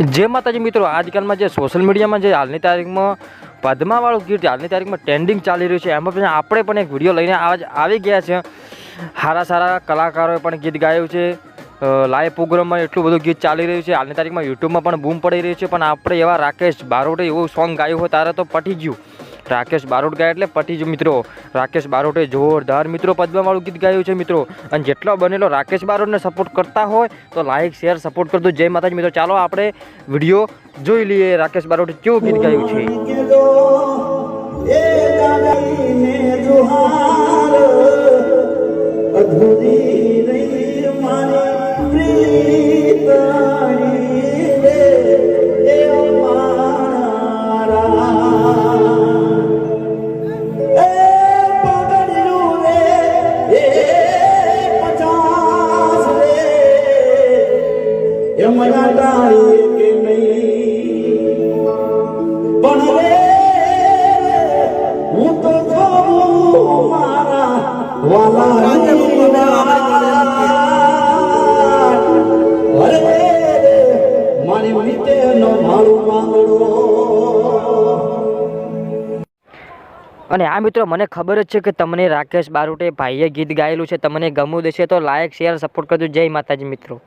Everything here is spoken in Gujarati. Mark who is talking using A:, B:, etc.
A: જે માતાજી મિત્રો, આજકાલમાં જે સોશિયલ મીડિયામાં જે હાલની તારીખમાં પદ્માવાળું ગીત હાલની તારીખમાં ટ્રેન્ડિંગ ચાલી રહ્યું છે, એમાં પણ આપણે પણ એક વીડિયો લઈને આજ આવી ગયા છે સારા સારા કલાકારોએ પણ ગીત ગાયું છે. લાઈવ પ્રોગ્રામમાં એટલું બધું ગીત ચાલી રહ્યું છે. હાલની તારીખમાં યુટ્યુબમાં પણ બૂમ પડી રહ્યું છે, પણ આપણે એવા રાકેશ બારોટે એવું સોંગ ગાયું હોય, તારે તો પટી ગયું. રાકેશ બારોટ ગાય એટલે પટી જ મિત્રો. રાકેશ બારોટે જોરદાર મિત્રો પદ્માવાળું ગીત ગાયું છે મિત્રો. અને જેટલો બનેલો રાકેશ બારોટને સપોર્ટ કરતા હોય તો લાઈક શેર સપોર્ટ કરતો જય માતાજી મિત્રો. ચાલો આપણે વીડિયો જોઈ લઈએ રાકેશ બારોટે કેવું ગીત ગાયું છે. અને આ મિત્રો, મને ખબર જ છે કે તમને રાકેશ બારોટે ભાઈએ ગીત ગાયેલું છે. તમને ગમવું દેશે તો લાયક શેર સપોર્ટ કરજો. જય માતાજી મિત્રો.